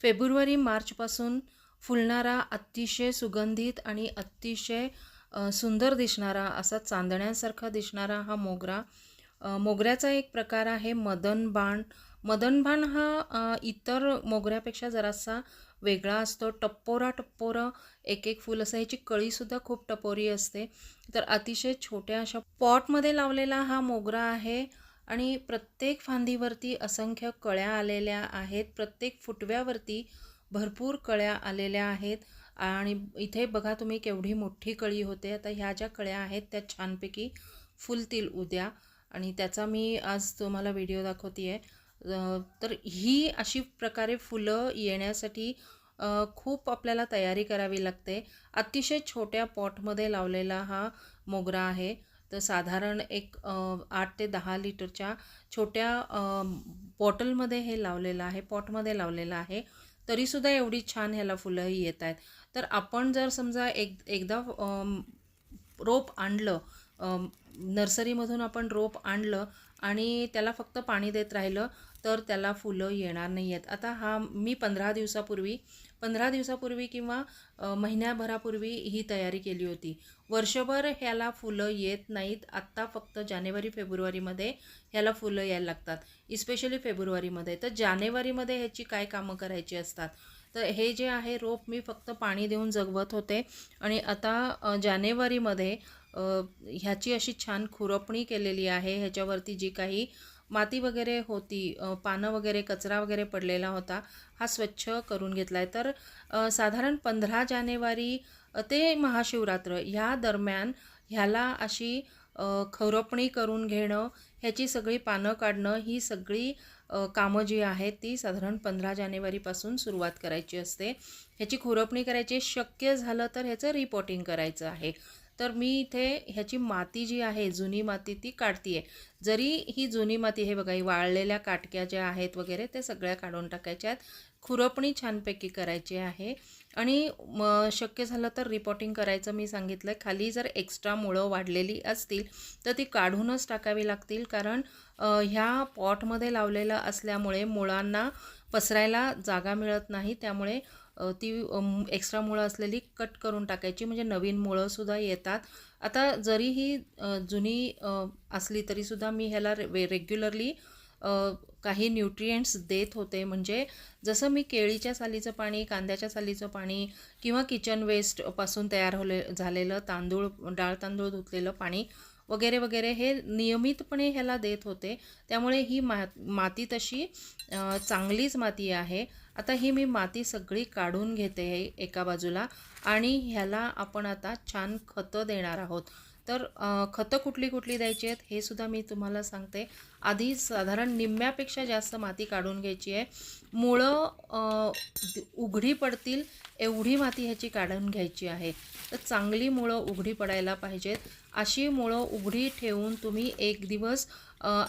February मार्चपासून फुलणारा अतिशय सुगंधित आणि अतिशय सुंदर दिसणारा असा चांदण्यासारखा दिसणारा हा मोगरा. मोगऱ्याचा एक प्रकार आहे मदनबाण मदनबाण हा इतर मोगऱ्यापेक्षा जरासा वेगळा असतो. टप्पोरा टप्पोरा एक एक फूल असं ह्याची कळीसुद्धा खूप टपोरी असते. तर अतिशय छोट्या अशा पॉटमध्ये लावलेला हा मोगरा आहे. आणि प्रत्येक फांदीवरती असंख्य कळ्या आलेल्या आहेत. प्रत्येक फुटव्यावरती भरपूर कळ्या आलेल्या आहेत. आणि इथे बघा तुम्ही केवढी मोठी कळी होते. आता ह्या ज्या कळ्या आहेत त्या छानपैकी फुलतील उद्या. आणि त्याचा मी आज तुम्हाला व्हिडिओ दाखवते आहे तर ही अशी प्रकारे फुलं येण्यासाठी खूप आपल्याला तयारी करावी लागते. अतिशय छोट्या पॉटमध्ये लावलेला हा मोगरा आहे. तर साधारण एक आठ ते दहा लिटरच्या छोट्या बॉटलमध्ये हे लावलेलं आहे पॉटमध्ये लावलेलं आहे. तरीसुद्धा एवढी छान ह्याला फुलंही येत आहेत. तर आपण जर समजा एक एकदा रोप आणलं नर्सरीमधून आपण रोप आणलं आणि त्याला फक्त पाणी देत राहिलं तर त्याला फुलं येणार नाही आहेत आता हा मी पंधरा दिवसापूर्वी पंधरा दिवसापूर्वी किंवा महिन्याभरापूर्वी ही तयारी केली होती. वर्षभर ह्याला फुलं येत नाहीत. आत्ता फक्त जानेवारी फेब्रुवारीमध्ये ह्याला फुलं यायला लागतात. इस्पेशली फेब्रुवारीमध्ये. तर जानेवारीमध्ये ह्याची काय कामं करायची असतात? तर हे जे आहे रोप मी फक्त पाणी देऊन जगवत होते. आणि आता जानेवारीमध्ये ह्याची अशी छान खुरपणी केलेली आहे. ह्याच्यावरती जी काही माती वगैरे होती पानं वगैरे कचरा वगैरे पडलेला होता हा स्वच्छ करून घेतला आहे तर साधारण पंधरा जानेवारी ते महाशिवरात्र ह्या दरम्यान ह्याला अशी खरपणी करून घेणं ह्याची सगळी पानं काढणं ही सगळी कामं जी आहेत ती साधारण पंधरा जानेवारीपासून सुरुवात करायची असते. ह्याची खुरपणी करायची शक्य झालं तर ह्याचं रिपोर्टिंग करायचं आहे. तर मी इथे ह्याची माती जी आहे जुनी माती ती काढती आहे जरी ही जुनी माती हे बघा ही वाळलेल्या काटक्या ज्या आहेत वगैरे ते सगळ्या काढून टाकायच्या आहेत. खुरपणी छानपैकी करायची आहे. आणि म शक्य झालं तर रिपोर्टिंग करायचं मी सांगितलं आहे खाली जर एक्स्ट्रा मुळं वाढलेली असतील तर ती काढूनच टाकावी लागतील. कारण ह्या पॉटमध्ये लावलेलं असल्यामुळे मुळांना पसरायला जागा मिळत नाही. त्यामुळे ती एक्स्ट्रा मुळं असलेली कट करून टाकायची म्हणजे नवीन मुळंसुद्धा येतात. आता जरी ही जुनी असली तरीसुद्धा मी ह्याला रे रेग्युलरली काही न्यूट्रिएंट्स देत होते. म्हणजे जसं मी केळीच्या सालीचं पाणी कांद्याच्या सालीचं पाणी किंवा किचन वेस्टपासून तयार होले झालेलं तांदूळ डाळ तांदूळ धुतलेलं पाणी वगैरे वगैरे हे नियमितपणे ह्याला देत होते. त्यामुळे ही मा माती तशी चांगलीच माती आहे. आता ही मी माती सगळी काढून घेते आहे एका बाजूला. आणि ह्याला आपण आता छान खतं देणार आहोत. तर खतं कुठली कुठली द्यायची आहेत हे सुद्धा मी तुम्हाला सांगते. आधी साधारण निम्म्यापेक्षा जास्त माती काढून घ्यायची आहे. मुळं उघडी पडतील एवढी माती ह्याची काढून घ्यायची आहे. तर चांगली मुळं उघडी पडायला पाहिजेत. अशी मुळं उघडी ठेवून तुम्ही एक दिवस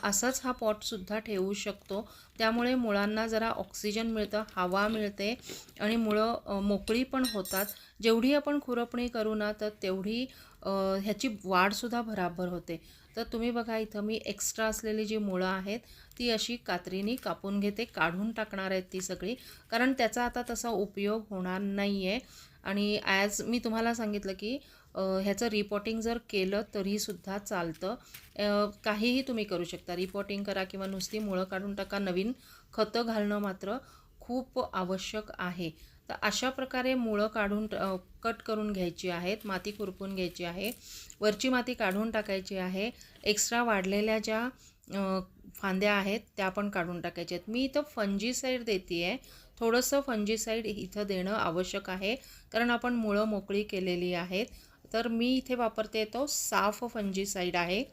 असाच हा पॉटसुद्धा ठेवू शकतो. त्यामुळे मुळांना जरा ऑक्सिजन मिळतं हवा मिळते आणि मुळं मोकळी पण होतात. जेवढी आपण खुरपणी करू ना तर तेवढी ह्याची वाढसुद्धा भराभर होते. तर तुम्ही बघा इथं मी एक्स्ट्रा असलेली जी मुळं आहेत ती अशी कात्रीने कापून घेते काढून टाकणार आहेत ती सगळी. कारण त्याचा आता तसा उपयोग होणार नाही आहे आणि ॲज मी तुम्हाला सांगितलं की ह्याचं रिपोर्टिंग जर केलं तरीसुद्धा चालतं. काहीही तुम्ही करू शकता. रिपोर्टिंग करा किंवा नुसती मुळं काढून टाका नवीन खतं घालणं मात्र खूप आवश्यक आहे. तर अशा प्रकारे मुळं काढून कट करून घ्यायची आहेत माती कुरपून घ्यायची आहे वरची माती काढून टाकायची आहे एक्स्ट्रा वाढलेल्या ज्या फांद्या आहेत त्या पण काढून टाकायच्या आहेत. मी इथं फंजीसाईड देते आहे थोडंसं फंजीसाईड इथं देणं आवश्यक आहे. कारण आपण मुळं मोकळी केलेली आहेत. तर मी इथे वापरते तो साफ फंजीसाईड आहे.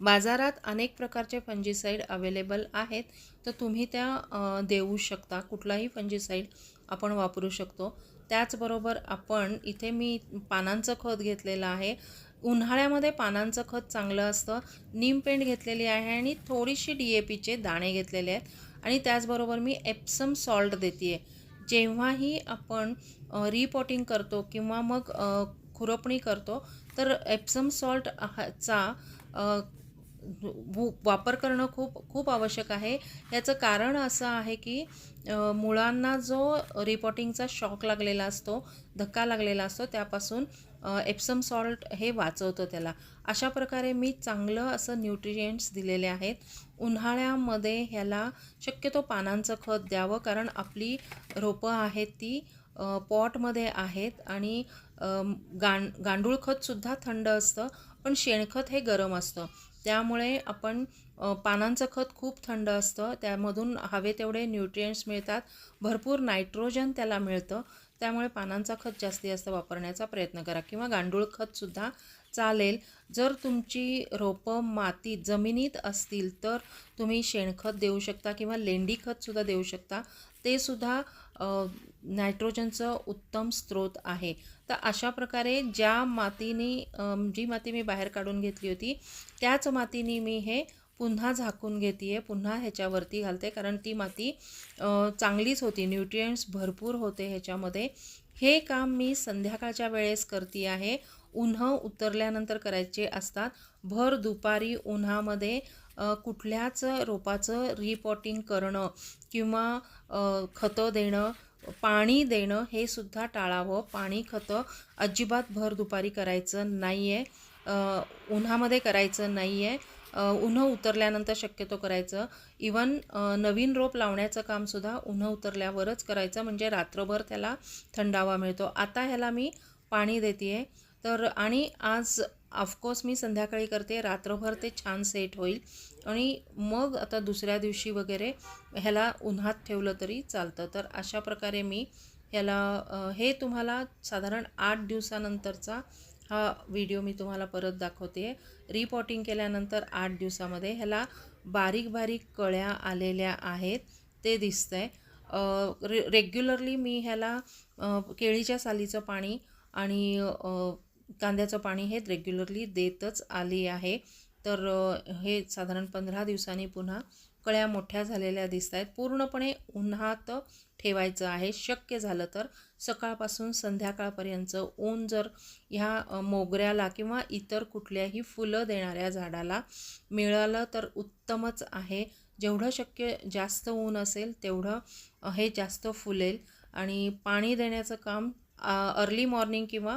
बाजारात अनेक प्रकारचे फंजीसाईड अवेलेबल आहेत. तर तुम्ही त्या देऊ शकता. कुठलाही फंजीसाईड आपण वापरू शकतो. त्याचबरोबर आपण इथे मी पानांचं खत घेतलेलं आहे. उन्हाळ्यामध्ये पानांचं खत चांगलं असतं. निमपेंट घेतलेली आहे आणि थोडीशी डी ए पीचे दाणे घेतलेले आहेत. आणि त्याचबरोबर मी एप्सम सॉल्ट देते आहे जेव्हाही आपण रिपॉटिंग करतो किंवा मग खुरपणी करतो तर एप्सम सॉल्ट चा वापर करणं खूप खूप आवश्यक आहे. याचं कारण असं आहे की मुळांना जो रिपॉटिंगचा शॉक लागलेला असतो धक्का लागलेला असतो त्यापासून एप्सम सॉल्ट हे वाचवतं त्याला. अशा प्रकारे मी चांगलं असं न्यूट्रिएंट्स दिलेले आहेत. उन्हाळ्यामध्ये ह्याला शक्यतो पानांचं खत द्यावं कारण आपली रोपं आहेत ती पॉटमध्ये आहेत आणि गां गांडूळ खतसुद्धा थंड असतं पण शेणखत हे गरम असतं. त्यामुळे आपण पानांचं खत खूप थंड असतं. त्यामधून हवे तेवढे न्यूट्रिएंट्स मिळतात. भरपूर नायट्रोजन त्याला मिळतं. त्यामुळे पानांचा खत जास्ती जास्त वापरण्याचा प्रयत्न करा. किंवा गांडूळ खतसुद्धा चालेल. जर तुमची रोपं मातीत जमिनीत असतील तर तुम्ही शेणखत देऊ शकता किंवा लेंडी खतसुद्धा देऊ शकता. ते सुद्धा नायट्रोजनचं उत्तम स्रोत आहे. तर अशा प्रकारे ज्या मातीने जी माती मी बाहेर काढून घेतली होती त्याच मातीने मी हे पुन्हा झाकून घेते आहे पुन्हा ह्याच्यावरती घालते. कारण ती माती चांगलीच होती न्यूट्रिएंट्स भरपूर होते ह्याच्यामध्ये. हे काम मी संध्याकाळच्या वेळेस करते आहे. उन्ह उतरल्यानंतर करायचे असतात. भर दुपारी उन्हामध्ये कुठल्याच रोपाचं रिपॉटिंग करणं किंवा खतं देणं पाणी देणं हे सुद्धा टाळावं. पाणी खतं अजिबात भर दुपारी करायचं नाही आहे उन्हामध्ये करायचं नाही आहे उन्हं उतरल्यानंतर शक्यतो करायचं. इवन नवीन रोप लावण्याचं कामसुद्धा उन्हं उतरल्यावरच करायचं. म्हणजे रात्रभर त्याला थंडावा मिळतो. आता ह्याला मी पाणी देते आहे तर आणि आज ऑफकोर्स मी संध्याकाळी करते. रात्रभर ते छान सेट होईल. आणि मग आता दुसऱ्या दिवशी वगैरे ह्याला उन्हात ठेवलं तरी चालतं. तर अशा प्रकारे मी ह्याला हे तुम्हाला साधारण आठ दिवसानंतरचा हा व्हिडिओ मी तुम्हाला परत दाखवते. रिपॉटिंग केल्यानंतर आठ दिवसामध्ये ह्याला बारीक बारीक कळ्या आलेल्या आहेत. ते दिसतं आहे रे रेग्युलरली मी ह्याला केळीच्या सालीचं पाणी आणि कांद्याचं पाणी हे रेग्युलरली देतच आली आहे. तर हे साधारण पंधरा दिवसांनी पुन्हा कळ्या मोठ्या झालेल्या दिसत आहेत पूर्णपणे उन्हात ठेवायचं आहे. शक्य झालं तर सकाळपासून संध्याकाळपर्यंत ऊन जर ह्या मोगऱ्याला किंवा इतर कुठल्याही फुलं देणाऱ्या झाडाला मिळालं तर उत्तमच आहे. जेवढं शक्य जास्त ऊन असेल तेवढं हे जास्त फुलेल. आणि पाणी देण्याचं काम अर्ली मॉर्निंग किंवा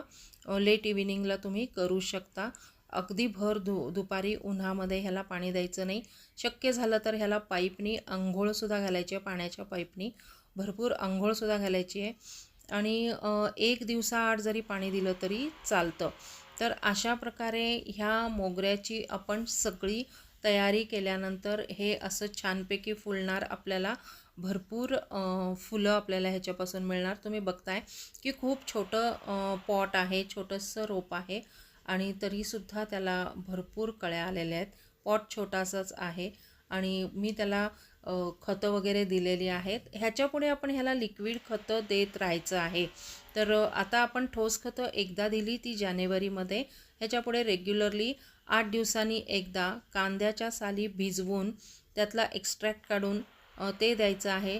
लेट इव्हिनिंगला तुम्ही करू शकता. अगदी भर धु दुपारी उन्हामध्ये ह्याला पाणी द्यायचं नाही. शक्य झालं तर ह्याला पाईपनी आंघोळसुद्धा घालायची आहे पाण्याच्या पाईपनी. भरपूर आंघोळसुद्धा घालायची आहे. आणि एक दिवसाआड जरी पाणी दिलं तरी चालतं. तर अशा प्रकारे ह्या मोगऱ्याची आपण सगळी तयारी केल्यानंतर हे असं छानपैकी फुलणार आपल्याला. भरपूर फुलं आपल्याला ह्याच्यापासून मिळणार. तुम्ही बघताय की खूप छोटं पॉट आहे छोटंसं रोप आहे आणि तरीसुद्धा त्याला भरपूर कळ्या आलेल्या आहेत. पॉट छोटासाच आहे आणि मी त्याला खतं वगैरे दिलेली आहेत. ह्याच्यापुढे आपण ह्याला लिक्विड खतं देत राहायचं आहे. तर आता आपण ठोस खतं एकदा दिली ती जानेवारीमध्ये. ह्याच्यापुढे रेग्युलरली आठ दिवसांनी एकदा कांद्याच्या साली भिजवून त्यातला एक्स्ट्रॅक्ट काढून ते द्यायचं आहे.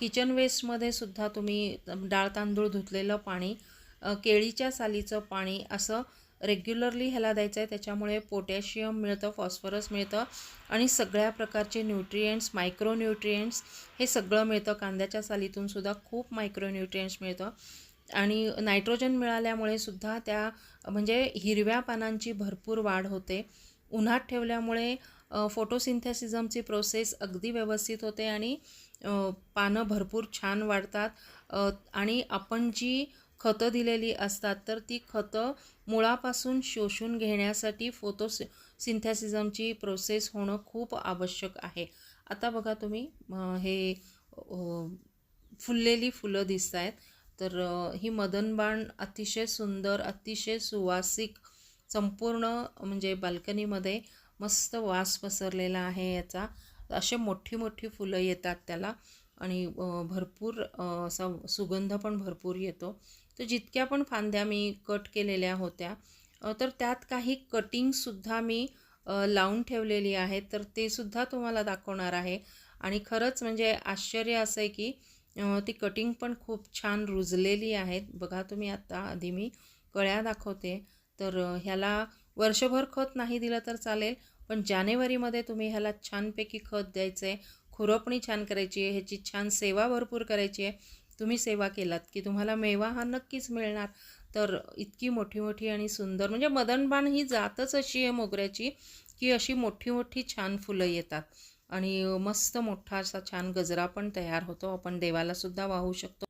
किचन वेस्टमध्ये सुद्धा तुम्ही डाळ तांदूळ धुतलेलं पाणी केळीच्या सालीचं पाणी असं रेग्युलरली ह्याला द्यायचं आहे त्याच्यामुळे पोटॅशियम मिळतं फॉस्फरस मिळतं आणि सगळ्या प्रकारचे न्यूट्रिएंट्स मायक्रो न्यूट्रिएंट्स हे सगळं मिळतं. कांद्याच्या सालीतूनसुद्धा खूप मायक्रोन्यूट्रियंट्स मिळतं. आणि नायट्रोजन मिळाल्यामुळे सुद्धा त्या म्हणजे हिरव्या पानांची भरपूर वाढ होते. उन्हात ठेवल्यामुळे फोटोसिंथेसिझमची प्रोसेस अगदी व्यवस्थित होते आणि पानं भरपूर छान वाढतात. आणि आपण जी खतं दिलेली असतात तर ती खतं मुळापासून शोषून घेण्यासाठी फोटो सिंथॅसिझमची प्रोसेस होणं खूप आवश्यक आहे. आता बघा तुम्ही हे फुललेली फुलं दिसत आहेत तर ही मदनबाण अतिशय सुंदर अतिशय सुवासिक संपूर्ण म्हणजे बाल्कनीमध्ये मस्त वास पसरलेला आहे याचा. असे मोठी मोठी फुलं येतात त्याला आणि भरपूर असा सुगंध पण भरपूर येतो. तर जितक्या पण फांद्या मी कट केलेल्या होत्या तर त्यात काही कटिंगसुद्धा मी लावून ठेवलेली आहेत तर ते सुद्धा तुम्हाला दाखवणार आहे. आणि खरंच म्हणजे आश्चर्य असं आहे की ती कटिंग पण खूप छान रुजलेली आहेत. बघा तुम्ही आता आधी मी कळ्या दाखवते. तर ह्याला वर्षभर खत नाही दिलं तर चालेल पण जानेवारीमध्ये तुम्ही ह्याला छानपैकी खत द्यायचं आहे खुरपणी छान करायची आहे ह्याची छान सेवा भरपूर करायची आहे. तुम्ही सेवा केलात की तुम्हाला मेवा हा नक्कीच मिळणार. तर इतकी मोठी मोठी आणि सुंदर म्हणजे मदनबाण ही जातच अशी आहे मोगऱ्याची की अशी मोठी मोठी छान फुलं येतात. आणि मस्त मोठा असा छान गजरा पण तयार होतो. आपण देवाला सुद्धा वाहू शकतो.